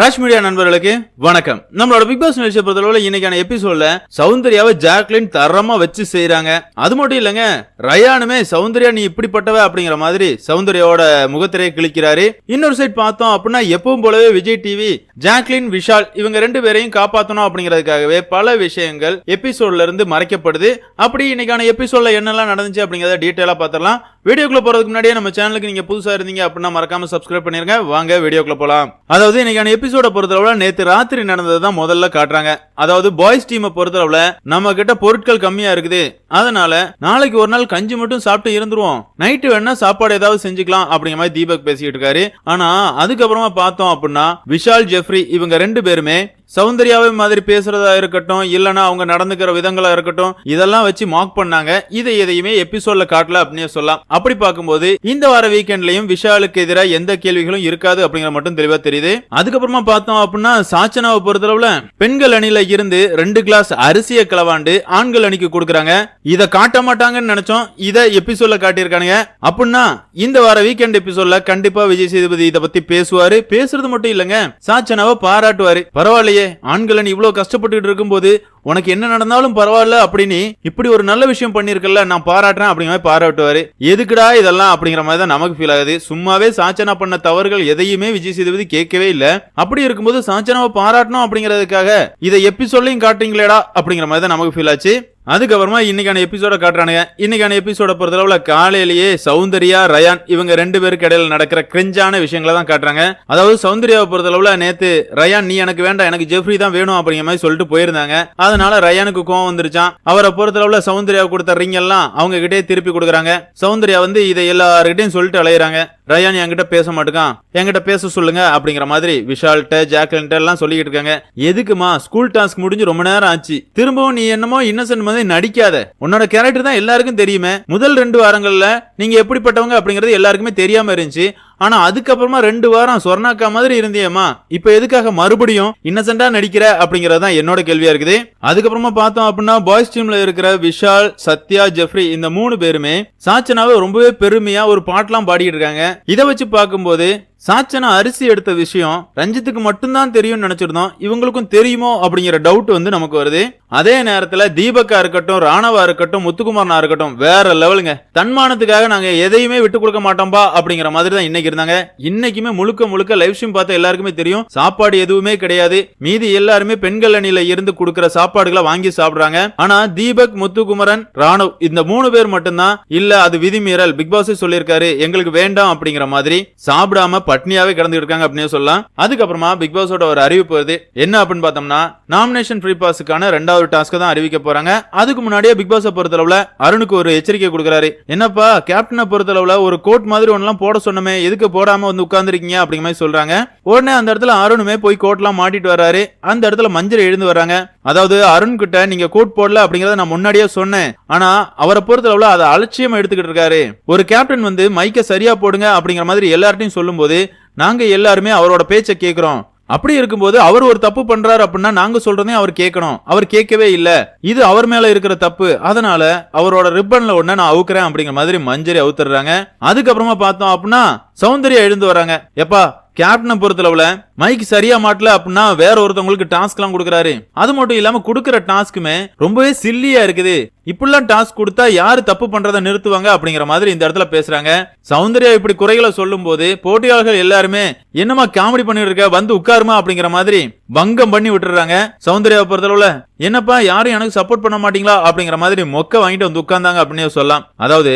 Raj media நண்பர்களுக்கு வணக்கம். நம்மளோட பிக் பாஸ் நிகழ்ச்சியை பொறுத்தளவுல இன்னைக்கான எபிசோட்ல சௌந்தர்யாவை ஜாக்லின் தரமா வச்சு செய்யறாங்க அது மட்டும் இல்லைங்க ரயானுமே சௌந்தர்யா நீ இப்படிப்பட்டவ அப்படிங்கிற மாதிரி சௌந்தர்யாவோட முகத்திரையை கிழிக்கிறாரு. இன்னொரு சைட் பார்த்தோம் அப்படின்னா எப்பவும் போலவே விஜய் டிவி ஜாக்லின் விஷால் இவங்க ரெண்டு பேரையும் காப்பாத்தணும் அப்படிங்கிறதுக்காகவே பல விஷயங்கள் எபிசோட்ல இருந்து மறைக்கப்படுது. அப்படி இன்னைக்கான எபிசோட்ல என்னெல்லாம் நடந்துச்சு அப்படிங்கறத டீட்டெயிலா பார்த்துடலாம். வீடியோக்குள்ள போறதுக்கு முன்னாடியே நம்ம சேனலுக்கு நீங்க புதுசா இருந்தீங்க அப்படின்னா மறக்காம சப்ஸ்கிரைப் பண்ணிருங்க. வாங்க வீடியோக்குள்ள போலாம். அதாவது இன்னைக்கான எபிசோட பொறுத்தளவுல நேத்து ராத்திரி நடந்தது தான் முதல்ல காட்டுறாங்க. அதாவது பாய்ஸ் டீமை பொறுத்தளவுல நம்ம கிட்ட பொருட்கள் கம்மியா இருக்குது. அதனால நாளைக்கு ஒரு நாள் கஞ்சி மட்டும் சாப்பிட்டு இருந்துருவோம். நைட்டு வேணா சாப்பாடு ஏதாவது செஞ்சுக்கலாம் அப்படிங்கிற மாதிரி தீபக் பேசிட்டு இருக்காரு. ஆனா அதுக்கப்புறமா பார்த்தோம் அப்படின்னா விஷால் ஜெஃப்ரி இவங்க ரெண்டு பேருமே சௌந்தர்யாவை மாதிரி பேசுறதா இருக்கட்டும் இல்லைன்னா அவங்க நடந்துக்கிற விதங்களா இருக்கட்டும் இதெல்லாம் வச்சு மார்க் பண்ணாங்க. இதை எதையுமே எபிசோட்ல காட்டல அப்படின்னு சொல்லலாம். அப்படி பார்க்கும்போது இந்த வார வீக்கெண்ட்லயும் விஷாலுக்கு எதிராக எந்த கேள்விகளும் இருக்காது அப்படிங்கிற மட்டும் தெளிவா தெரியுது. அதுக்கப்புறமா பார்த்தோம் அப்படின்னா சாச்சனாவை பொறுத்தளவுல பெண்கள் அணில இருந்து ரெண்டு கிளாஸ் அரிசியை கிளவாண்டு ஆண்கள் அணிக்கு கொடுக்குறாங்க. இதை காட்ட மாட்டாங்கன்னு நினைச்சோம். இதை எபிசோட்ல காட்டியிருக்கானுங்க. அப்படின்னா இந்த வார வீக்கெண்ட் எபிசோட்ல கண்டிப்பா விஜய் சேதுபதி இதை பத்தி பேசுவாரு. பேசுறது மட்டும் இல்லைங்க. சாச்சனாவை பாராட்டுவாரு. பரவாயில்லையே பரவாயில்லையே ஆண்களை நீ இவ்வளோ கஷ்டப்பட்டுட்டு இருக்கும்போது உனக்கு என்ன நடந்தாலும் பரவாயில்ல அப்படின்னு இப்படி ஒரு நல்ல விஷயம் பண்ணியிருக்கல நான் பாராட்டுறேன் அப்படிங்கிற மாதிரி பாராட்டுவாரு. எதுக்குடா இதெல்லாம் அப்படிங்கிற மாதிரி தான் நமக்கு ஃபீல் ஆகுது. சும்மாவே சாச்சனா பண்ண தவறுகள் எதையுமே விஜய் சேதுபதி கேட்கவே இல்ல. அப்படி இருக்கும்போது சாச்சனாவை பாராட்டணும் அப்படிங்கிறதுக்காக இதை எபிசோட்லயும் காட்டுறீங்களேடா அப்படிங்கிற மாதிரி தான் நமக்கு ஃபீல் ஆச்சு. அதுக்கப்புறமா இன்னைக்கான எபிசோட காட்டுறானுங்க. இன்னைக்கான எபிசோட பொறுத்தளவுல காலையிலேயே சௌந்தர்யா ரயான் இவங்க ரெண்டு பேருக்கு இடையில நடக்கிற கிரிஞ்சான விஷயங்களை தான் காட்டுறாங்க. அதாவது சௌந்தர்யாவை பொறுத்தளவுல நேத்து ரயான் நீ எனக்கு வேண்டாம் எனக்கு ஜெஃப்ரி தான் வேணும் அப்படிங்கிற மாதிரி சொல்லிட்டு போயிருந்தாங்க. அதனால ரயானுக்கு கோவம் வந்துருச்சான் அவரை பொறுத்தளவுல சௌந்தர்யா கொடுத்த ரிங் எல்லாம் அவங்க கிட்டே திருப்பி கொடுக்குறாங்க. சௌந்தர்யா வந்து இதை எல்லாருக்கிட்டையும் சொல்லிட்டு அலையிறாங்க. ரயான் என்கிட்ட பேச மாட்டேங்கான் என்கிட்ட பேச சொல்லுங்க அப்படிங்கிற மாதிரி விஷால்கிட்ட ஜாக்லின்ட்ட எல்லாம் சொல்லிக்கிட்டு இருக்காங்க. எதுக்குமா? ஸ்கூல் டாஸ்க் முடிஞ்சு ரொம்ப நேரம் ஆச்சு. திரும்பவும் நீ என்னமோ இன்னசென்ட் மாதிரி நடிக்காத. உன்னோட கேரக்டர் தான் எல்லாருக்கும் தெரியுமே. முதல் ரெண்டு வாரங்கள்ல நீங்க எப்படிப்பட்டவங்க அப்படிங்கிறது எல்லாருக்குமே தெரியாம இருந்துச்சு. ஆனா அதுக்கப்புறமா ரெண்டு வாரம் சொர்ணாக்கா மாதிரி இருந்தியம்மா. இப்ப எதுக்காக மறுபடியும் இன்னசென்டா நடிக்கிற அப்படிங்கறது தான் என்னோட கேள்வியா இருக்குது. அதுக்கப்புறமா பார்த்தோம் அப்படின்னா பாய்ஸ் டீம்ல இருக்கிற விஷால் சத்யா ஜெஃப்ரி இந்த மூணு பேருமே சாச்சனாவை ரொம்பவே பெருமையா ஒரு பாட்டெல்லாம் பாடிட்டு இருக்காங்க. இதை வச்சு பார்க்கும்போது சாச்சனா அரிசி எடுத்த விஷயம் ரஞ்சித்துக்கு மட்டும்தான் தெரியும்னு நினைச்சிருந்தோம். இவங்களுக்கும் தெரியுமோ அப்படிங்கிற டவுட் வந்து நமக்கு வருது. அதே நேரத்துல தீபக்கா இருக்கட்டும் ராணவா இருக்கட்டும் முத்துக்குமாரனா இருக்கட்டும் வேற லெவலுங்க. தன்மானத்துக்காக நாங்க எதையுமே விட்டு கொடுக்க மாட்டோம்பா அப்படிங்கிற மாதிரி தான் இன்னைக்கு இருந்தாங்க. இன்னைக்குமே முழுக்க முழுக்க லைவ் ஸ்ட்ரீம் பார்த்த எல்லாருக்குமே தெரியும். சாப்பாடு எதுவுமே கிடையாது. மீதி எல்லாருமே பெண்கள் அணியில இருந்து கொடுக்குற சாப்பாடுகளை வாங்கி சாப்பிடுறாங்க. ஆனா தீபக் முத்துக்குமரன் ராணவ் இந்த மூணு பேர் மட்டும்தான் இல்ல அது விதிமீறல். பிக் பாஸ் சொல்லியிருக்காரு. எங்களுக்கு வேண்டாம் அப்படிங்கிற மாதிரி சாப்பிடாம பட்னியாவே கிடந்துட்டு இருக்காங்க அப்படின்னு சொல்லலாம். அதுக்கப்புறமா பிக் பாஸோட ஒரு அறிவிப்பு வருது. என்ன அப்படின்னு பார்த்தோம்னா நாமினேஷன் ஃப்ரீ பாஸுக்கான ரெண்டாவது டாஸ்க் தான் அறிவிக்க போறாங்க. அதுக்கு முன்னாடியே பிக் பாஸை பொறுத்தளவுல அருணுக்கு ஒரு எச்சரிக்கை கொடுக்குறாரு. என்னப்பா கேப்டனை பொறுத்தளவுல ஒரு கோட் மாதிரி ஒன்னெல்லாம் போட சொன்னமே எதுக்கு போடாம வந்து உட்கார்ந்துருக்கீங்க அப்படிங்கிற மாதிரி சொல்றாங்க. உடனே அந்த இடத்துல அருணுமே போய் கோட்லாம் மாட்டிட்டு வர்றாரு. அந்த இடத்துல மஞ்சள் எழுந்து வர்றாங்க. அதாவது அருண் கிட்ட நீங்க கோட் போடல அப்படிங்கறத நான் முன்னாடியே சொன்னேன். ஆனா அவரை பொறுத்தளவுல அதை அலட்சியமா எடுத்துக்கிட்டு இருக்காரு. ஒரு கேப்டன் வந்து மைக்க சரியா போடுங்க அப்படிங்கிற மாதிரி எல்லார்ட்டையும் சொல்லும்போது நாங்க எல்லாருமே அவரோட பேச்சை கேட்கிறோம் அப்படி இருக்கும்போது அவர் ஒரு தப்பு பண்றாரு அப்படின்னா நாங்க சொல்றதே அவர் கேட்கணும் அவர் கேட்கவே இல்ல. இது அவர் மேல இருக்கிற தப்பு. அதனால அவரோட ரிப்பன்ல ஒண்ணு நான் அவுக்குறேன் அப்படிங்கிற மாதிரி மஞ்சரி அவுத்துறாங்க. அதுக்கப்புறமா பார்த்தோம் அப்படின்னா சௌந்தர்யா எழுந்து வராங்க. எப்பா கேப்டனை பொறுத்தளவுல மைக் சரியா மாட்டல அப்படின்னா வேற ஒருத்தவங்களுக்கு டாஸ்க் எல்லாம் கொடுக்குறாரு. அது மட்டும் இல்லாம கொடுக்குற டாஸ்க்குமே ரொம்பவே சில்லியா இருக்குது. இப்படிலாம் டாஸ்க் கொடுத்தா யாரு தப்பு பண்றதை நிறுத்துவாங்க அப்படிங்கிற மாதிரி இந்த இடத்துல பேசுறாங்க. சௌந்தர்யா இப்படி குறைகளை சொல்லும் போது போட்டியாளர்கள் எல்லாருமே என்னமா காமெடி பண்ணிட்டு இருக்க வந்து உட்காருமா? அப்படிங்கிற மாதிரி பங்கம் பண்ணி விட்டுறாங்க சௌந்தர்யா பொறுத்தளவுல என்னப்பா யாரும் எனக்கு சப்போர்ட் பண்ண மாட்டீங்களா? அப்படிங்கிற மாதிரி மொக்க வாங்கிட்டு வந்து உட்கார்ந்தாங்க அப்படின்னு சொல்லலாம். அதாவது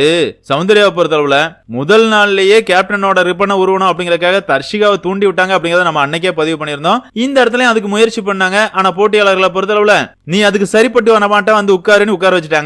சௌந்தர்யா பொறுத்தளவுல முதல் நாள்லயே கேப்டனோட ரிப்பனை உருவணும் அப்படிங்கறக்காக தர்ஷிகாவை தூண்டி விட்டாங்க அப்படிங்கறத நம்ம அன்னைக்கே பதிவு பண்ணியிருந்தோம். இந்த இடத்துலயும் அதுக்கு முயற்சி பண்ணாங்க. ஆனா போட்டியாளர்களை பொறுத்தளவுல நீ அதுக்கு சரிப்பட்டு வர மாட்டேன். வந்து உட்காருன்னு உட்கார வச்சுட்டாங்க.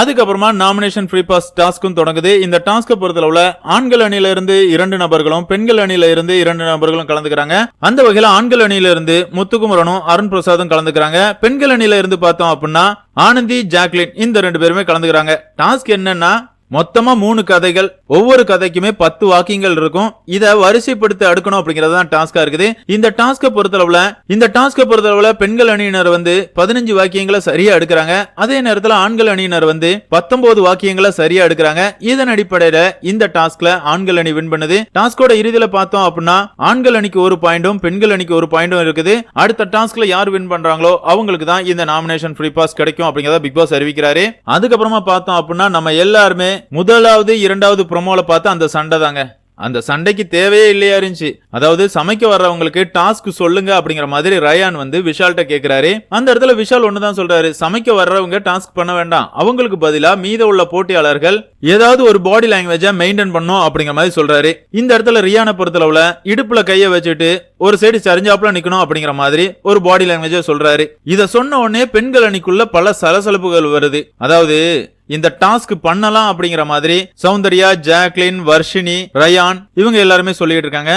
அதுக்கப்புறமா நாமினேஷன் ஃப்ரீ பாஸ் டாஸ்க்கும் தொடங்குது. இந்த டாஸ்க்கை பொறுத்தளவுல ஆண்கள் அணியில இருந்து இரண்டு நபர்களும் பெண்கள் அணியில இருந்து இரண்டு நபர்களும் கலந்துக்கிறாங்க. அந்த வகையில ஆண்கள் அணியில இருந்து முத்துக்குமரனும் அருண் பிரசாதும் கலந்துக்கிறாங்க. பெண்கள் அணியில இருந்து பார்த்தோம் அப்படின்னா ஆனந்தி ஜாக்லின் இந்த ரெண்டு பேருமே கலந்துக்கிறாங்க. டாஸ்க் என்னன்னா மொத்தமா மூணு கதைகள். ஒவ்வொரு கதைக்குமே பத்து வாக்கியங்கள் இருக்கும். இத வரிசைப்படுத்தி அடுக்கணும் அப்படிங்கிறது தான் டாஸ்கா இருக்குது. இந்த டாஸ்கை பொறுத்தளவுல இந்த டாஸ்கை பொறுத்தளவுல பெண்கள் அணியினர் வந்து பதினஞ்சு வாக்கியங்களை சரியா எடுக்கிறாங்க. அதே நேரத்துல ஆண்கள் அணியினர் வந்து பத்தொன்பது வாக்கியங்களை சரியா எடுக்கிறாங்க. இதன் அடிப்படையில இந்த டாஸ்க்ல ஆண்கள் அணி வின் பண்ணுது. டாஸ்கோட இறுதியில பார்த்தோம் அப்படின்னா ஆண்கள் அணிக்கு ஒரு பாயிண்டும் பெண்கள் அணிக்கு ஒரு பாயிண்டும் இருக்குது. அடுத்த டாஸ்க்ல யார் வின் பண்றாங்களோ அவங்களுக்கு தான் இந்த நாமினேஷன் ஃப்ரீ பாஸ் கிடைக்கும் அப்படிங்கறத பிக் பாஸ் அறிவிக்கிறாரு. அதுக்கப்புறமா பார்த்தோம் அப்படின்னா நம்ம எல்லாருமே முதலாவது இரண்டாவது ப்ரொமோல பார்த்து அந்த சண்டை தாங்க. அந்த சண்டைக்கு தேவையே இல்லையா இருந்துச்சு. அதாவது சமைக்க வர்றவங்களுக்கு டாஸ்க் சொல்லுங்க அப்படிங்கிற மாதிரி ரயான் வந்து விஷால்கிட்ட கேட்கிறாரு அந்த இடத்துல விஷால் ஒண்ணுதான் சொல்றாரு. சமைக்க வர்றவங்க டாஸ்க் பண்ண வேண்டாம். அவங்களுக்கு பதிலா மீத உள்ள போட்டியாளர்கள் ஏதாவது ஒரு பாடி லாங்குவேஜை மெயின்டைன் பண்ணும் அப்படிங்கிற மாதிரி சொல்றாரு. இந்த இடத்துல ரியானை பொறுத்தளவுல இடுப்புல கைய வச்சுட்டு ஒரு சைடு சரிஞ்சாப்புல நிக்கணும் அப்படிங்கிற மாதிரி ஒரு பாடி லாங்குவேஜை சொல்றாரு. இத சொன்ன உடனே பெண்கள் அணிக்குள்ள பல சலசலப்புகள் வருது. அதாவது இந்த டாஸ்க் பண்ணலாம் அப்படிங்கிற மாதிரி சௌந்தர்யா ஜாக்லின் வர்ஷினி ரயான் இவங்க எல்லாருமே சொல்லிட்டு இருக்காங்க.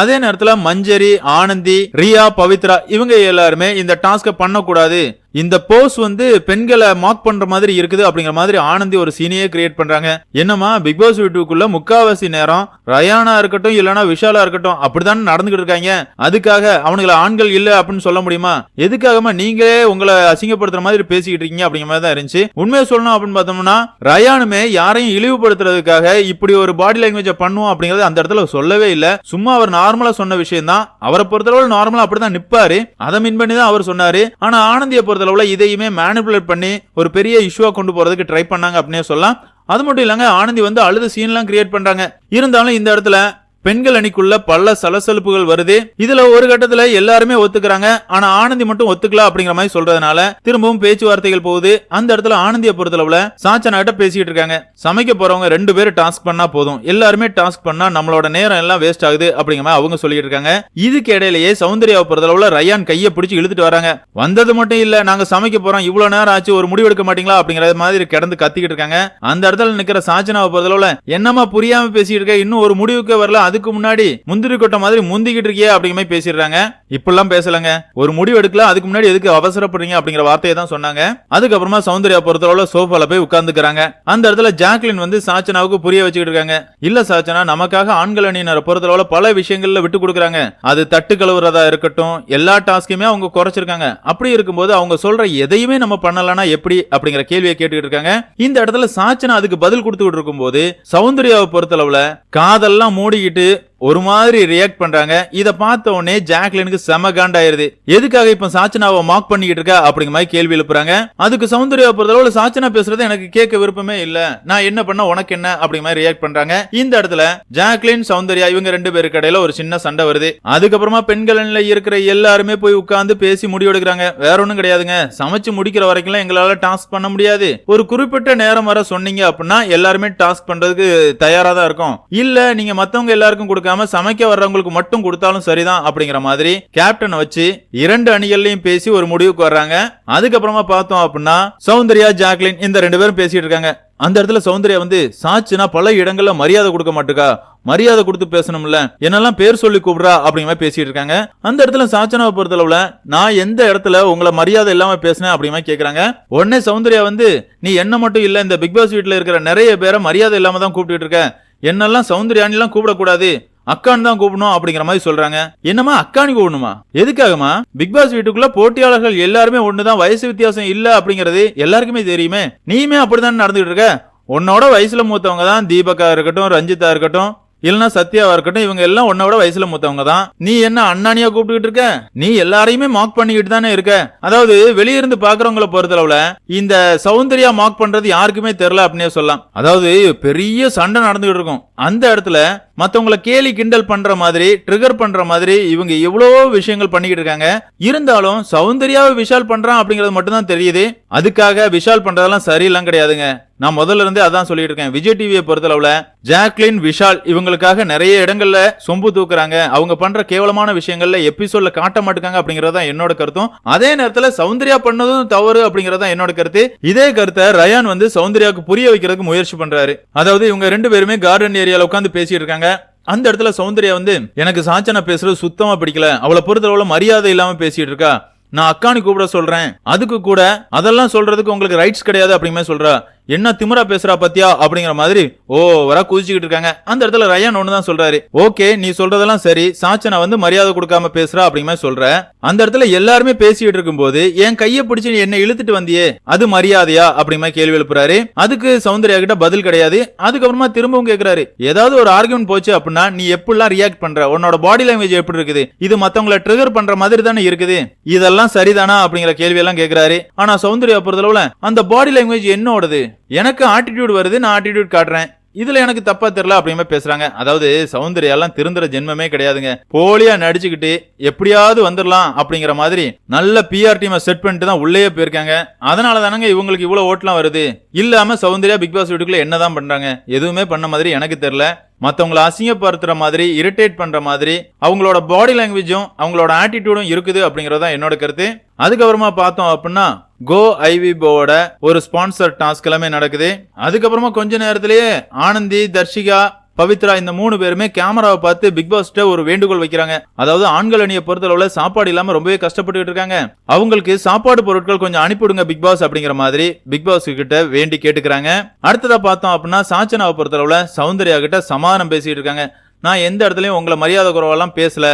அதே நேரத்துல மஞ்சரி ஆனந்தி ரியா பவித்ரா இவங்க எல்லாருமே இந்த டாஸ்க பண்ணக்கூடாது. இந்த போஸ் வந்து பெண்களை மாக் பண்ற மாதிரி இருக்குது அப்படிங்கிற மாதிரி ஆனந்தி ஒரு சீனையே கிரியேட் பண்றாங்க. என்னமா பிக் பாஸ் வீட்டுக்குள்ள முக்காவாசி நேரம் ரயானா இருக்கட்டும் இல்லனா விஷாலா இருக்கட்டும் அப்படிதான் நடந்துகிட்டு இருக்காங்க. அதுக்காக அவனுங்களை ஆண்கள் இல்ல அப்படின்னு சொல்ல முடியுமா? எதுக்காகமா நீங்களே உங்களை அசிங்கப்படுத்துற மாதிரி பேசிக்கிட்டு இருக்கீங்க அப்படிங்கிற மாதிரி தான் இருந்துச்சு. உண்மையை சொல்லணும் அப்படின்னு பார்த்தோம்னா ரயானுமே யாரையும் இழிவுபடுத்துறதுக்காக இப்படி ஒரு பாடி லாங்குவேஜ் பண்ணுவோம் அப்படிங்கறது அந்த இடத்துல சொல்லவே இல்ல. சும்மா அவர் நார்மலா சொன்ன விஷயம் தான் அவரை பொறுத்தளவு நார்மலா அப்படிதான் நிப்பாரு. அதை மின் பண்ணி தான் அவர் சொன்னாரு. ஆனா ஆனந்தியை பொறுத்த அளவில் இதையுமே மேனிபுலேட் பண்ணி ஒரு பெரிய இஷ்யூவாக கொண்டு போறதுக்கு ட்ரை பண்ணாங்க அப்படின்னே சொல்லலாம். அது மட்டும் இல்லைங்க ஆனந்தி வந்து அழுது சீன்லாம் கிரியேட் பண்றாங்க. இருந்தாலும் இந்த இடத்துல பெண்கள் அணிக்குள்ள பல சலசலப்புகள் வருது. இதுல ஒரு கட்டத்துல எல்லாருமே ஒத்துக்கிறாங்க. ஆனா ஆனந்தி மட்டும் ஒத்துக்கல அப்படிங்கிற மாதிரி சொல்றதுனால திரும்பவும் பேச்சுவார்த்தைகள் போகுது. அந்த இடத்துல ஆனந்திய பொறுத்தளவுல சாச்சனா கிட்ட பேசிட்டு இருக்காங்க. சமைக்க போறவங்க ரெண்டு பேரும் டாஸ்க் பண்ணா போதும். எல்லாருமே டாஸ்க் பண்ணா நம்மளோட நேரம் எல்லாம் வேஸ்ட் ஆகுது அப்படிங்கிற மாதிரி அவங்க சொல்லிட்டு இருக்காங்க. இதுக்கு இடையிலேயே சௌந்தர்யாவை பொறுத்தளவுல ரயான் கையை பிடிச்சி இழுத்துட்டு வராங்க. வந்தது மட்டும் இல்ல நாங்க சமைக்க போறோம். இவ்வளவு நேரம் ஆச்சு ஒரு முடிவு எடுக்க மாட்டீங்களா அப்படிங்கிற மாதிரி கிடந்து கத்திக்கிட்டு இருக்காங்க. அந்த இடத்துல நிக்கிற சாச்சனாவை பொறுத்தளவுல என்னமா புரியாம பேசிட்டு இருக்க? இன்னும் ஒரு முடிவுக்கு வரல. அதுக்கு முன்னாடி முந்திரி கொட்டை மாதிரி முந்திக்கிட்டு இருக்கியே அப்படிங்கிற மாதிரி பேசிடுறாங்க. இப்பெல்லாம் பேசலங்க. ஒரு முடிவு எடுக்கல அதுக்கு முன்னாடி எதுக்கு அவசரப்படுறீங்க அப்படிங்கிற வார்த்தையை தான் சொன்னாங்க. அதுக்கப்புறமா சௌந்தர்யா பொறுத்தளவுல சோஃபால போய் உட்கார்ந்துக்கிறாங்க. அந்த இடத்துல ஜாக்லின் வந்து சாச்சனாவுக்கு புரிய வச்சுக்கிட்டு இருக்காங்க. இல்ல சாச்சனா நமக்காக ஆண்கள் அணியினரை பொறுத்தளவுல பல விஷயங்கள்ல விட்டு கொடுக்குறாங்க. அது தட்டு கழுவுறதா இருக்கட்டும் எல்லா டாஸ்க்குமே அவங்க குறைச்சிருக்காங்க. அப்படி இருக்கும்போது அவங்க சொல்ற எதையுமே நம்ம பண்ணலனா எப்படி அப்படிங்கிற கேள்வியை கேட்டுக்கிட்டு இருக்காங்க. இந்த இடத்துல சாச்சனா அதுக்கு பதில் கொடுத்துக்கிட்டு இருக்கும்போது சௌந்தர்யாவை பொறுத்தளவுல காதெல்லாம் மூடிக்கிட்டு ஒரு மாதிரி ரியாக்ட் பண்றாங்க. இதை பார்த்த உடனே ஜாக்லினுக்கு செம காண்டாயிருது. எதுக்காக இப்ப சாச்சனாவை மார்க் பண்ணிக்கிட்டு இருக்கா அப்படிங்கிற மாதிரி கேள்வி எழுப்புறாங்க. அதுக்கு சௌந்தர்யா பொறுத்தளவு சாச்சனா பேசுறது எனக்கு கேட்க விருப்பமே இல்ல. நான் என்ன பண்ண உனக்கு என்ன அப்படிங்கிற மாதிரி ரியாக்ட் பண்றாங்க. இந்த இடத்துல ஜாக்லின் சௌந்தர்யா இவங்க ரெண்டு பேருக்கு இடையில ஒரு சின்ன சண்டை வருது. அதுக்கப்புறமா பெண்கள் இருக்கிற எல்லாருமே போய் உட்கார்ந்து பேசி முடிவெடுக்கிறாங்க வேற ஒண்ணும் கிடையாதுங்க. சமைச்சு முடிக்கிற வரைக்கும் எங்களால டாஸ்க் பண்ண முடியாது. ஒரு குறிப்பிட்ட நேரம் வர சொன்னீங்க அப்படின்னா எல்லாருமே டாஸ்க் பண்றதுக்கு தயாரா தான் இருக்கும். இல்ல நீங்க மத்தவங்க எல்லாருக்கும் இல்லாம சமைக்க வர்றவங்களுக்கு மட்டும் கொடுத்தாலும் சரிதான் அப்படிங்கிற மாதிரி கேப்டனை வச்சு இரண்டு அணிகள்லயும் பேசி ஒரு முடிவுக்கு வர்றாங்க. அதுக்கப்புறமா பார்த்தோம் அப்படின்னா சௌந்தர்யா ஜாக்லின் இந்த ரெண்டு பேரும் பேசிட்டு இருக்காங்க. அந்த இடத்துல சௌந்தர்யா வந்து சாச்சுனா பல இடங்கள்ல மரியாதை கொடுக்க மாட்டுக்கா? மரியாதை கொடுத்து பேசணும்ல? என்னெல்லாம் பேர் சொல்லி கூப்பிடுறா? அப்படிங்கிற மாதிரி பேசிட்டு இருக்காங்க. அந்த இடத்துல சாச்சனாவை பொறுத்தளவுல நான் எந்த இடத்துல உங்களை மரியாதை இல்லாம பேசினேன்? அப்படிங்கிற மாதிரி கேட்கறாங்க உடனே சௌந்தர்யா வந்து நீ என்ன மட்டும் இல்ல இந்த பிக் பாஸ் வீட்டுல இருக்கிற நிறைய பேரை மரியாதை இல்லாம தான் கூப்பிட்டு இருக்க. என்னெல்லாம் சௌந்தர்யானிலாம் கூப்பிடக்கூடாது. அக்கான்னு தான் கூப்பிடணும் அப்படிங்கிற மாதிரி சொல்றாங்க. என்னமா அக்கானு கூப்பிடணுமா? எதுக்காகமா பிக் பாஸ் வீட்டுக்குள்ள போட்டியாளர்கள் எல்லாருமே ஒண்ணுதான் வயசு வித்தியாசம் இல்ல அப்படிங்கறது எல்லாருக்குமே தெரியுமே. நீயுமே அப்படிதான் நடந்துகிட்டு இருக்க? உன்னோட வயசுல மூத்தவங்க தான் தீபக்கா இருக்கட்டும் ரஞ்சிதா இருக்கட்டும் இல்லைன்னா சத்யாவா இருக்கட்டும் இவங்க எல்லாம் உன்னோட வயசுல மூத்தவங்க தான். நீ என்ன அண்ணானியா கூப்பிட்டுக்கிட்டு இருக்க? நீ எல்லாரையுமே மார்க் பண்ணிக்கிட்டு தானே இருக்க? அதாவது வெளியிருந்து பாக்குறவங்கள பொறுத்தளவுல இந்த சௌந்தர்யா மார்க் பண்றது யாருக்குமே தெரியல அப்படின்னே சொல்லலாம். அதாவது பெரிய சண்டை நடந்துகிட்டு இருக்கும். அந்த இடத்துல மற்றவங்களை கேலி கிண்டல் பண்ற மாதிரி ட்ரிகர் பண்ற மாதிரி இவங்க எவ்வளவோ விஷயங்கள் பண்ணிக்கிட்டு இருக்காங்க. இருந்தாலும் சௌந்தர்யாவை விஷால் பண்றான் அப்படிங்கிறது மட்டும்தான் தெரியுது. அதுக்காக விஷால் பண்றதெல்லாம் சரியெல்லாம் கிடையாதுங்க. நான் முதல்ல இருந்தே அதான் சொல்லிட்டு இருக்கேன். விஜய் டிவியை பொறுத்தளவுல ஜாக்லின் விஷால் இவங்களுக்காக நிறைய இடங்கள்ல சொம்பு தூக்குறாங்க. அவங்க பண்ற கேவலமான விஷயங்கள்ல எபிசோட்ல காட்ட மாட்டுக்காங்க அப்படிங்கறது தான் என்னோட கருத்தும். அதே நேரத்துல சௌந்தர்யா பண்ணதும் தவறு அப்படிங்கறது தான் என்னோட கருத்து. இதே கருத்தை ரயான் வந்து சௌந்தர்யாவுக்கு புரிய வைக்கிறதுக்கு முயற்சி பண்றாரு. அதாவது இவங்க ரெண்டு பேருமே கார்டன் ஏரியால உட்காந்து பேசிட்டு இருக்காங்க. அந்த இடத்துல சௌந்தர்யா வந்து எனக்கு சாச்சனை பேசுறது சுத்தமா பிடிக்கல. அவளை பொறுத்தளவுல மரியாதை இல்லாம பேசிட்டு இருக்கா. நான் அக்கானு கூப்பிட சொல்றேன். அதுக்கு கூட அதெல்லாம் சொல்றதுக்கு உங்களுக்கு ரைட்ஸ் கிடையாது அப்படிங்கிற சொல்றா. என்ன திமிரா பேசுறா பத்தியா? அப்படிங்கிற மாதிரி ஓவரா குதிச்சுக்கிட்டு இருக்காங்க. அந்த இடத்துல ரயான் ஒன்று தான் சொல்றாரு. ஓகே நீ சொல்றதெல்லாம் சரி. சாச்சனா வந்து மரியாதை கொடுக்காம பேசுறா அப்படிங்கிற மாதிரி சொல்ற. அந்த இடத்துல எல்லாருமே பேசிட்டு இருக்கும்போது என் கையை பிடிச்சி நீ என்ன இழுத்துட்டு வந்தியே அது மரியாதையா? அப்படிங்கிற கேள்வி எழுப்புறாரு. அதுக்கு சௌந்தர்யா கிட்ட பதில் கிடையாது. அதுக்கப்புறமா திரும்பவும் கேட்கிறாரு ஏதாவது ஒரு ஆர்குமெண்ட் போச்சு அப்படின்னா நீ எப்படிலாம் ரியாக்ட் பண்ற? உன்னோட பாடி லாங்குவேஜ் எப்படி இருக்குது? இது மத்தவங்களை ட்ரிகர் பண்ற மாதிரி தானே இருக்குது. இதெல்லாம் சரிதானா? அப்படிங்கிற கேள்வி எல்லாம் கேட்கிறாரு ஆனா சௌந்தர்யா பொறுத்தளவுல அந்த பாடி லாங்குவேஜ் என்னோடது? எனக்கு ஆட்டிடியூட் வருது நான் ஆட்டிடியூட் காட்டுறேன். இதுல எனக்கு தப்பா தெரியல அப்படிங்கிற பேசுறாங்க. அதாவது சௌந்தர்யெல்லாம் திருந்துற ஜென்மமே கிடையாதுங்க. போலியா நடிச்சுக்கிட்டு எப்படியாவது வந்துடலாம் அப்படிங்கிற மாதிரி நல்ல பிஆர் டீமை செட் பண்ணிட்டு தான் உள்ளே போயிருக்காங்க. அதனால தானங்க இவங்களுக்கு இவ்வளவு ஓட்டுலாம் வருது. இல்லாம சௌந்தர்யா பிக் பாஸ் வீட்டுக்குள்ள என்னதான் பண்றாங்க? எதுவுமே பண்ண மாதிரி எனக்கு தெரியல. மத்தவங்கள அசிங்கப்படுத்துற மாதிரி இரிட்டேட் பண்ற மாதிரி அவங்களோட பாடி லாங்குவேஜும் அவங்களோட ஆட்டிடியூடும் இருக்குது அப்படிங்கறதான் என்னோட கருத்து. அதுக்கப்புறமா பார்த்தோம் அப்படின்னா கோ ஐவிபோட ஒரு ஸ்பான்சர் டாஸ்க் எல்லாமே நடக்குது. அதுக்கப்புறமா கொஞ்ச நேரத்திலேயே ஆனந்தி தர்ஷிகா பவித்ரா இந்த மூணு பேருமே கேமராவை பார்த்து பிக் பாஸ்ட ஒரு வேண்டுகோள் வைக்கிறாங்க. அதாவது ஆண்கள் அணியை பொறுத்தளவுல சாப்பாடு இல்லாம ரொம்பவே கஷ்டப்பட்டுட்டு இருக்காங்க. அவங்களுக்கு சாப்பாடு பொருட்கள் கொஞ்சம் அனுப்பிவிடுங்க பிக் பாஸ் அப்படிங்கிற மாதிரி பிக் பாஸ் கிட்ட வேண்டி கேட்டுக்கிறாங்க. அடுத்ததா பார்த்தோம் அப்படின்னா சாச்சனாவை பொறுத்தளவுல சௌந்தர்யா கிட்ட சமாதானம் பேசிட்டு இருக்காங்க. நான் எந்த இடத்துலயும் உங்களை மரியாதை குறைவெல்லாம் பேசல.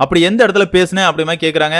அப்படி எந்த இடத்துல பேசினேன் அப்படி மாதிரி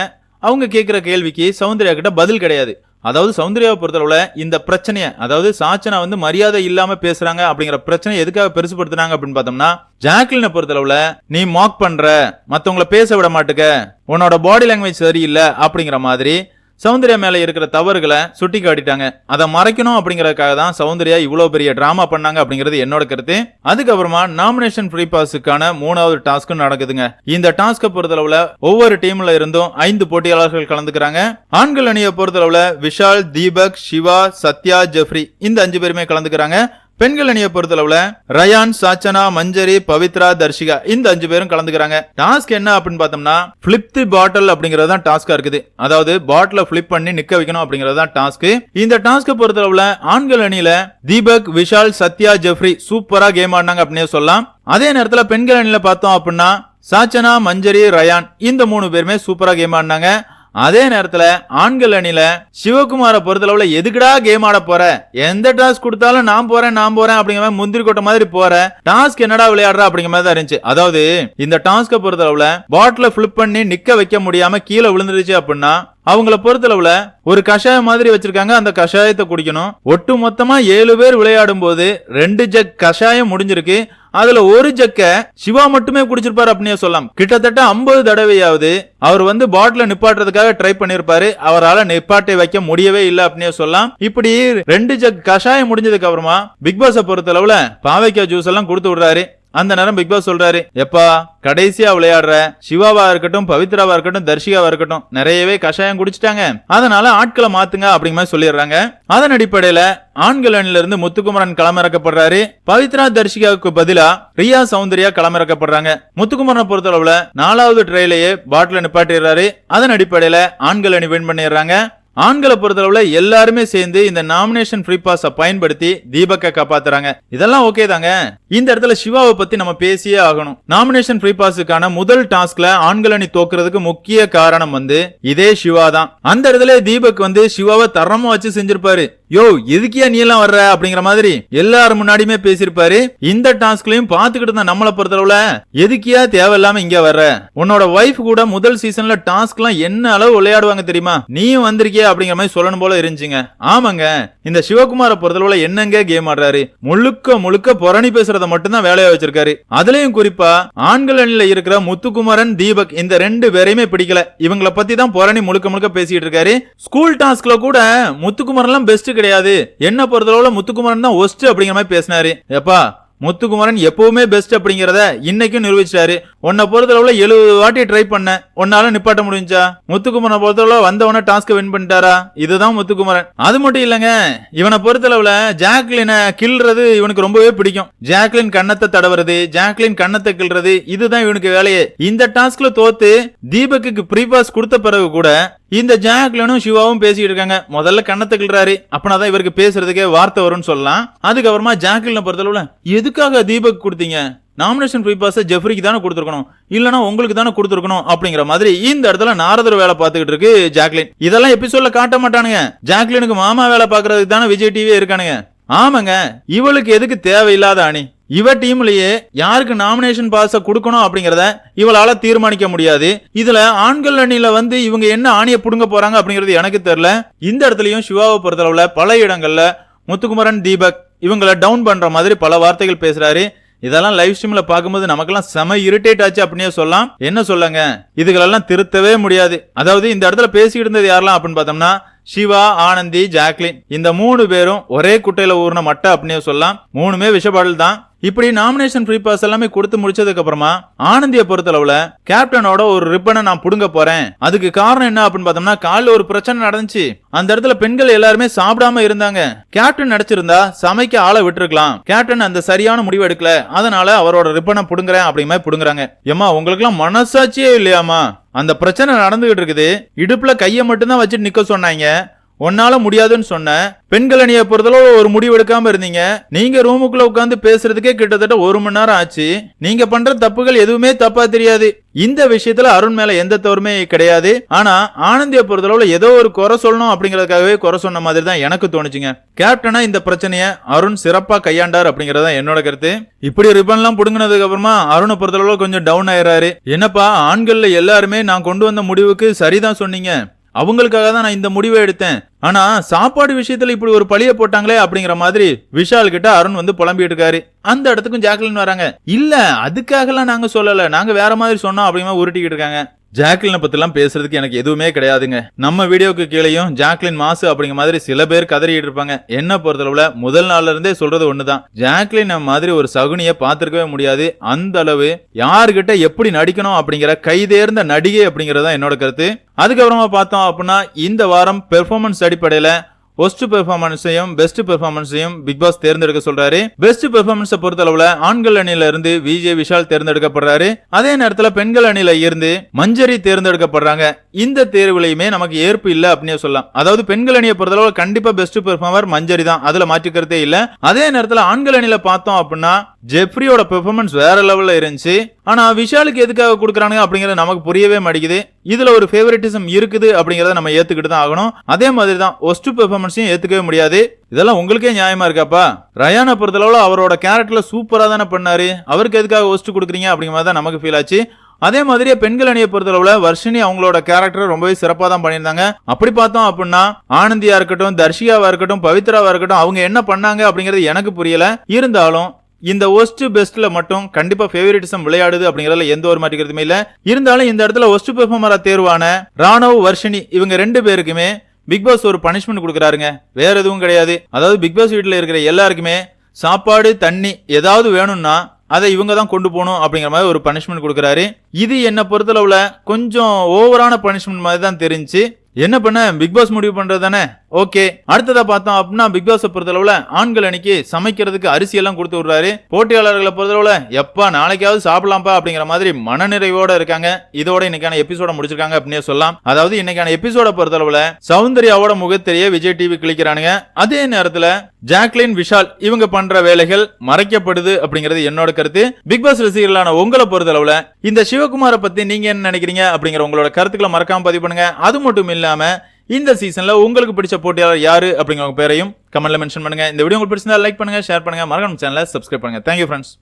அவங்க கேட்கிற கேள்விக்கு சௌந்தர்யா கிட்ட பதில் கிடையாது. அதாவது சௌந்தர்யாவை பொறுத்தளவில் இந்த பிரச்சனையை அதாவது சாச்சனா வந்து மரியாதை இல்லாமல் பேசுறாங்க அப்படிங்கிற பிரச்சனை எதுக்காக பெருசுப்படுத்துனாங்க அப்படின்னு பார்த்தோம்னா ஜாக்லினை பொறுத்தளவில் நீ மாக் பண்ற மற்றவங்கள பேச விட மாட்டுக்க உன்னோட பாடி லாங்குவேஜ் சரியில்லை அப்படிங்கிற மாதிரி சௌந்தர்யா மேல இருக்கிற தவறுகளை சுட்டி காட்டிட்டாங்க. அதை மறைக்கணும் அப்படிங்கறதுக்காக தான் சௌந்தர்யா இவ்வளவு பெரிய டிராமா பண்ணாங்க அப்படிங்கிறது என்னோட கருத்து. அதுக்கப்புறமா நாமினேஷன் ஃப்ரீ பாஸுக்கான மூணாவது டாஸ்க்கும் நடக்குதுங்க. இந்த டாஸ்கை பொறுத்தளவுல ஒவ்வொரு டீம்ல இருந்தும் ஐந்து போட்டியாளர்கள் கலந்துக்கிறாங்க. ஆண்கள் அணியை பொறுத்தளவுல விஷால் தீபக் சிவா சத்யா ஜெஃப்ரி இந்த அஞ்சு பேருமே கலந்துக்கிறாங்க. பெண்கள் அணியை பொறுத்தளவுல ரயான் சாச்சனா மஞ்சரி பவித்ரா தர்ஷிகா இந்த அஞ்சு பேரும் கலந்துக்கிறாங்க. டாஸ்க் என்ன அப்படின்னு பார்த்தோம்னா பிளிப் தி பாட்டில் அப்படிங்கறது தான் டாஸ்கா இருக்குது. அதாவது பாட்டில பிளிப் பண்ணி நிக்க வைக்கணும் அப்படிங்கறது தான் டாஸ்க் இந்த டாஸ்க பொறுத்தளவுல ஆண்கள் அணியில தீபக் விஷால் சத்யா ஜெஃப்ரி சூப்பரா கேம் ஆடினாங்க அப்படின்னு சொல்லலாம். அதே நேரத்துல பெண்கள் அணியில பார்த்தோம் அப்படின்னா சாச்சனா மஞ்சரி ரயான் இந்த மூணு பேருமே சூப்பரா கேம் ஆடினாங்க. அதே நேரத்துல ஆண்கள் அணில சிவகுமாரை பொறுத்தளவுல எதுக்குடா கேம் ஆட போற? எந்த டாஸ்க் கொடுத்தாலும் நான் போறேன் நான் போறேன் அப்படிங்கிற மாதிரி முந்திரி கொட்ட மாதிரி போற. டாஸ்க் என்னடா விளையாடுற அப்படிங்கிற மாதிரி தான் இருந்துச்சு. அதாவது இந்த டாஸ்க பொறுத்தளவுல பாட்டில பிளிப் பண்ணி நிக்க வைக்க முடியாம கீழே விழுந்துருச்சு அப்படின்னா அவங்கள பொறுத்தளவுல ஒரு கஷாயம் மாதிரி வச்சிருக்காங்க. அந்த கஷாயத்தை குடிக்கணும். ஒட்டு மொத்தமா ஏழு பேர் விளையாடும் போது ரெண்டு ஜக் கஷாயம் முடிஞ்சிருக்கு. அதுல ஒரு ஜக்க சிவா மட்டுமே குடிச்சிருப்பாரு அப்படின்னே சொல்லலாம். கிட்டத்தட்ட ஐம்பது தடவையாவது அவர் வந்து பாட்டில நிப்பாட்டுறதுக்காக ட்ரை பண்ணிருப்பாரு. அவரால் நிப்பாட்டை வைக்க முடியவே இல்லை அப்படின்னே சொல்லலாம். இப்படி ரெண்டு ஜக் கஷாயம் முடிஞ்சதுக்கு அப்புறமா பிக் பாஸை பொறுத்த அளவுல பாவைக்காய் ஜூஸ் எல்லாம் கொடுத்து விடுறாரு. அந்த நேரம் பிக் பாஸ் சொல்றாரு எப்பா கடைசியா விளையாடுற சிவாவா இருக்கட்டும் பவித்ராவா இருக்கட்டும் தர்ஷிகாவா இருக்கட்டும் நிறையவே கஷாயம் குடிச்சிட்டாங்க. அதனால ஆட்களை மாத்துங்க அப்படிங்கிற மாதிரி சொல்லிடுறாங்க. அதன் அடிப்படையில ஆண்கள் அணில இருந்து முத்துக்குமரன் களமிறக்கப்படுறாரு. பவித்ரா தர்ஷிகாவுக்கு பதிலா ரியா சௌந்தர்யா களமிறக்கப்படுறாங்க. முத்துக்குமரனை பொறுத்தளவுல நாலாவது ட்ரையிலேயே பாட்டில நிப்பாட்டிடுறாரு. அதன் அடிப்படையில ஆண்கள் அணி வின் பண்ணிடுறாங்க. ஆண்களை பொறுத்தளவுல எல்லாருமே சேர்ந்து இந்த நாமினேஷன் ஃப்ரீ பாஸ பயன்படுத்தி தீபக்கை காப்பாத்துறாங்க. இதெல்லாம் ஓகே தாங்க. இந்த இடத்துல சிவாவை பத்தி நம்ம பேசியே ஆகணும். நாமினேஷன் ஃப்ரீ பாஸுக்கான முதல் டாஸ்க்ல ஆண்கள் அணி தோக்குறதுக்கு முக்கிய காரணம் வந்து இதே சிவா தான். அந்த இடத்துல தீபக் வந்து சிவாவை தரமா வச்சு செஞ்சிருப்பாரு. யோ எதுக்கியா நீ எல்லாம் வர்ற? அப்படிங்கிற மாதிரி எல்லாரும் முன்னாடியுமே பேசியிருப்பாரு. இந்த டாஸ்க்லயும் பாத்துக்கிட்டு இருந்த நம்மளை பொறுத்தளவுல எதுக்கியா தேவையில்லாம இங்க வர்ற? உன்னோட ஒய்ஃப் கூட முதல் சீசன்ல டாஸ்க் எல்லாம் என்ன அளவு விளையாடுவாங்க தெரியுமா? நீயும் வந்திருக்கிய அப்படிங்கிற மாதிரி சொல்லணும் போல இருந்துச்சுங்க. ஆமாங்க. இந்த சிவகுமார பொறுத்தளவுல என்னங்க கேம் ஆடுறாரு? முழுக்க முழுக்க புரணி பேசுறத மட்டும்தான் வேலையா வச்சிருக்காரு. அதுலயும் குறிப்பா ஆண்கள் அணில இருக்கிற முத்துக்குமரன் தீபக் இந்த ரெண்டு பேரையுமே பிடிக்கல. இவங்கள பத்தி தான் புரணி முழுக்க முழுக்க பேசிட்டு இருக்காரு. ஸ்கூல் டாஸ்க்ல கூட முத்துக்குமரன் எல்லாம் பெஸ்ட் கிடையாது. என்ன பொறுத்தளவுல முத்துக்குமரன் தான் ஒஸ்ட் அப்படிங்கிற மாதிரி பேசினாரு. எப்பா முத்துக்குமரன் எப்பவுமே பெஸ்ட் அப்படிங்கறத இன்னைக்கும் நிரூபிச்சிட்டாரு. உன்னை பொறுத்தளவுல எழுபது வாட்டி ட்ரை பண்ண உன்னால நிப்பாட்ட முடிஞ்சா? முத்துக்குமரன் பொறுத்தளவுல வந்தவன டாஸ்க் வின் பண்ணிட்டாரா? இதுதான் முத்துக்குமரன். அது மட்டும் இல்லங்க இவனை பொறுத்தளவுல ஜாக்லினை கில்றது இவனுக்கு ரொம்பவே பிடிக்கும். ஜாக்லின் கண்ணத்தை தடவுறது ஜாக்லின் கண்ணத்தை கில்றது இதுதான் இவனுக்கு வேலையே. இந்த டாஸ்க்ல தோத்து தீபக்கு ப்ரீ பாஸ் கொடுத்த பிறகு கூட இந்த ஜாக்லனும் சிவாவும் பேசிட்டு இருக்காங்க. முதல்ல கண்ணத்தை கிள்றாரு. அப்பனா தான் இவருக்கு பேசுறதுக்கே வார்த்தை வரும்னு சொல்லலாம். அதுக்கப்புறமா ஜாக்லினை பொறுத்தளவுல எதுக்காக தீபக் கொடுத்தீங்க? நாமினேஷன் ஃப்ரீ பாஸை ஜெஃப்ரிக்கு தானே கொடுத்துருக்கணும். இல்லைனா உங்களுக்கு தானே கொடுத்துருக்கணும் அப்படிங்கிற மாதிரி இந்த இடத்துல நாரதர் வேலை பார்த்துக்கிட்டு இருக்கு ஜாக்லின். இதெல்லாம் எபிசோட்ல காட்ட மாட்டானுங்க. ஜாக்லினுக்கு மாமா வேலை பார்க்கறதுக்கு தானே விஜய் டிவி இருக்கானுங்க. ஆமாங்க இவளுக்கு எதுக்கு தேவையில்லாத அணி? இவ டீம்லயே யாருக்கு நாமினேஷன் பாஸ கொடுக்கணும் அப்படிங்கறத இவளால தீர்மானிக்க முடியாது. இதுல ஆண்கள் அணியில வந்து இவங்க என்ன ஆணியை புடுங்க போறாங்க அப்படிங்கறது எனக்கு தெரியல. இந்த இடத்துலயும் சிவாவை பொறுத்தளவுல பல இடங்கள்ல முத்துக்குமரன் தீபக் இவங்களை டவுன் பண்ற மாதிரி பல வார்த்தைகள் பேசுறாரு. இதெல்லாம் லைவ் ஸ்ட்ரீம்ல பார்க்கும்போது நமக்கெல்லாம் செம இரிட்டேட் ஆச்சு அப்படின்னே சொல்லலாம். என்ன சொல்லுங்க? இதுகளெல்லாம் திருத்தவே முடியாது. அதாவது இந்த இடத்துல பேசிக்கிட்டு இருந்தது யாரெல்லாம் அப்படின்னு பார்த்தோம்னா சிவா ஆனந்தி ஜாக்லின். இந்த மூணு பேரும் ஒரே குட்டையில ஊர்ன மட்டை அப்படின்னே சொல்லலாம். மூணுமே விஷபாடல் தான். இப்படி நாமினேஷன் ஃப்ரீ பாஸ் எல்லாமே கொடுத்து முடிச்சதுக்கு அப்புறமா ஆனந்திய பொறுத்தளவுல கேப்டனோட ஒரு ரிப்பனை நான் புடுங்க போறேன். அதுக்கு காரணம் என்ன அப்படின்னு பார்த்தோம்னா காலைல ஒரு பிரச்சனை நடந்துச்சு. அந்த இடத்துல பெண்கள் எல்லாருமே சாப்பிடாம இருந்தாங்க. கேப்டன் நடிச்சிருந்தா சமைக்க ஆளை விட்டுருக்கலாம். கேப்டன் அந்த சரியான முடிவு எடுக்கல. அதனால அவரோட ரிப்பனை புடுங்குறேன் அப்படிங்கிற மாதிரி புடுங்குறாங்க. ஏமா உங்களுக்கு எல்லாம் மனசாட்சியே இல்லையாமா அந்த பிரச்சனை நடந்துகிட்டு இருக்குது. இடுப்புல கையை மட்டும்தான் வச்சுட்டு நிக்க சொன்னாங்க. உன்னால முடியாதுன்னு சொன்ன பெண்கள் அணியை பொறுத்தளவு ஒரு முடிவு எடுக்காம இருந்தீங்க. நீங்க ரூமுக்குள்ள உட்காந்து பேசுறதுக்கே கிட்டத்தட்ட ஒரு மணி நேரம் ஆச்சு. நீங்க பண்ற தப்புகள் எதுவுமே தப்பா தெரியாது. இந்த விஷயத்துல அருண் மேல எந்த தவறுமே கிடையாது. ஆனா ஆனந்திய பொறுத்தளவுல ஏதோ ஒரு குறை சொல்லணும் அப்படிங்கறதுக்காகவே குறை சொன்ன மாதிரி தான் எனக்கு தோணுச்சுங்க. கேப்டனா இந்த பிரச்சனைய அருண் சிறப்பா கையாண்டார் அப்படிங்கறத என்னோட கருத்து. இப்படி ரிப்பன் எல்லாம் புடுங்கினதுக்கு அப்புறமா அருணை பொறுத்தளவுல கொஞ்சம் டவுன் ஆயிராரு என்னப்பா ஆண்கள்ல எல்லாருமே நான் கொண்டு வந்த முடிவுக்கு சரிதான் சொன்னீங்க. அவங்களுக்காக தான் நான் இந்த முடிவை எடுத்தேன். ஆனா சாப்பாடு விஷயத்துல இப்படி ஒரு பழிய போட்டாங்களே அப்படிங்கிற மாதிரி விஷால் கிட்ட அருண் வந்து புலம்பிட்டு இருக்காரு அந்த இடத்துக்கும் ஜாக்லின் வராங்க. இல்ல அதுக்காகலாம் நாங்க சொல்லல. நாங்க வேற மாதிரி சொன்னோம் அப்படிமா உருட்டிக்கிட்டு இருக்காங்க. ஜாக்லினை பத்திலாம் பேசுறதுக்கு எனக்கு எதுவுமே கிடையாதுங்க. நம்ம வீடியோக்கு கீழேயும் ஜாக்லின் மாசு அப்படிங்கிற மாதிரி சில பேர் கதறிட்டு இருப்பாங்க. என்ன பொறுத்தளவுல முதல் நாள்ல இருந்தே சொல்றது ஒண்ணுதான். ஜாக்லின் மாதிரி ஒரு சகுனியை பார்த்திருக்கவே முடியாது. அந்த அளவு யாருகிட்ட எப்படி நடிக்கணும் அப்படிங்கிற கைதேர்ந்த நடிகை அப்படிங்கறதுதான் என்னோட கருத்து. அதுக்கப்புறமா பார்த்தோம் அப்படின்னா இந்த வாரம் பெர்ஃபார்மன்ஸ் அடிப்படையில ஒஸ்ட் பெர்ஃபார்மன்ஸையும் பெஸ்ட் பெர்ஃபார்மன்ஸையும் பிக் பாஸ் தேர்ந்தெடுக்க சொல்றாரு. பெஸ்ட் பெர்ஃபார்மன்ஸை பொறுத்தளவுல ஆண்கள் அணியில இருந்து விஜய் விஷால் தேர்ந்தெடுக்கப்படுறாரு. அதே நேரத்துல பெண்கள் அணியில இருந்து மஞ்சரி தேர்ந்தெடுக்கப்படுறாங்க. இந்த தேர்வுலையுமே நமக்கு ஏற்பு இல்ல அப்படின்னு சொல்லலாம். அதாவது பெண்கள் அணியை பொறுத்தளவு கண்டிப்பா பெஸ்ட் பெர்ஃபார்மர் மஞ்சரி தான். அதுல மாற்றிக்கிறதே இல்ல. அதே நேரத்துல ஆண்கள் அணியில பார்த்தோம் அப்படின்னா ஜெப்ரியோட பெர்ஃபார்மன்ஸ் வேற லெவல்ல இருந்துச்சு. ஆனா விஷாலுக்கு எதுக்காக கொடுக்குறானுங்க அப்படிங்கறது நமக்கு புரியவே மாட்டேங்குது. இதுல ஒரு ஃபேவரட்டிசம் இருக்குது அப்படிங்கறத நம்ம ஏத்துக்கிட்டு தான் ஆகணும். அதே மாதிரி தான் ஒஸ்ட் பெர்ஃபார்மன்ஸையும் ஏத்துக்கவே முடியாது. இதெல்லாம் உங்களுக்கே நியாயமா இருக்காப்பா? ரயானை பொறுத்தளவுல அவரோட கேரக்டர்ல சூப்பரா தானே பண்ணாரு. அவருக்கு எதுக்காக ஒஸ்ட் கொடுக்குறீங்க அப்படிங்கிற மாதிரி தான் நமக்கு ஃபீல் ஆச்சு. அதே மாதிரியே பெண்கள் அணியை பொறுத்தளவுல வர்ஷினி அவங்களோட கேரக்டர் ரொம்பவே சிறப்பா தான் பண்ணியிருந்தாங்க. அப்படி பார்த்தோம் அப்படின்னா ஆனந்தியா இருக்கட்டும் தர்ஷியாவா இருக்கட்டும் பவித்ராவா இருக்கட்டும் அவங்க என்ன பண்ணாங்க அப்படிங்கிறது எனக்கு புரியல. இருந்தாலும் இந்த ஒஸ்ட் பெஸ்ட்ல மட்டும் கண்டிப்பா ஃபேவரட்டிசம் விளையாடுது அப்படிங்கறதுல எந்த ஒரு மாற்றிக்கிறதுமே இல்ல. இருந்தாலும் இந்த இடத்துல ஒஸ்ட் பெர்ஃபார்மரா தேர்வான ராணவ் வர்ஷினி இவங்க ரெண்டு பேருக்குமே பிக் பாஸ் ஒரு பனிஷ்மெண்ட் கொடுக்குறாருங்க. வேற எதுவும் கிடையாது. அதாவது பிக் பாஸ் வீட்டில் இருக்கிற எல்லாருக்குமே சாப்பாடு தண்ணி ஏதாவது வேணும்னா அதை இவங்க தான் கொண்டு போகணும் அப்படிங்கிற மாதிரி ஒரு பனிஷ்மெண்ட் கொடுக்குறாரு. இது என்னை பொறுத்தளவுல கொஞ்சம் ஓவரான பனிஷ்மெண்ட் மாதிரி தான் தெரிஞ்சு என்ன பண்ண? பிக் பாஸ் முடிவு பண்றது தானே ஓகே அடுத்ததா பார்த்தோம் அப்படின்னா பிக் பாஸ் பொறுத்தளவுல ஆண்கள் அன்னைக்கு சமைக்கிறதுக்கு அரிசி எல்லாம் கொடுத்து விடுறாரு. போட்டியாளர்களை பொறுத்தளவுல எப்பா நாளைக்காவது சாப்பிடலாம்ப்பா அப்படிங்கிற மாதிரி மனநிறைவோட இருக்காங்க. இதோட இன்னைக்கான எபிசோட முடிச்சிருக்காங்க அப்படின்னே சொல்லலாம். அதாவது இன்னைக்கான எபிசோட பொறுத்தளவுல சௌந்தர்யாவோட முகத்திலேயே விஜய் டிவி கிளிக்கிறானுங்க அதே நேரத்துல ஜாக்லின் விஷால் இவங்க பண்ற வேலைகள் மறைக்கப்படுது அப்படிங்கிறது என்னோட கருத்து. பிக் பாஸ் ரசிகர்களான உங்களை பொறுத்தளவுல இந்த சிவகுமாரை பத்தி நீங்க என்ன நினைக்கிறீங்க அப்படிங்கிற உங்களோட கருத்துக்களை மறக்காம பதிவு பண்ணுங்க. அது மட்டும் இல்லாமல் இந்த சீசன்ல உங்களுக்கு பிடிச்ச போட்டியாளர் யாரு அப்படிங்கிற பேரையும் கமெண்ட்டில் மென்ஷன் பண்ணுங்க. இந்த வீடியோ உங்களுக்கு பிடிச்சிருந்தா லைக் பண்ணுங்க ஷேர் பண்ணுங்கள் மறக்காம சேனலை சப்ஸ்கிரைப் பண்ணுங்கள் தேங்க்யூ ஃப்ரெண்ட்ஸ்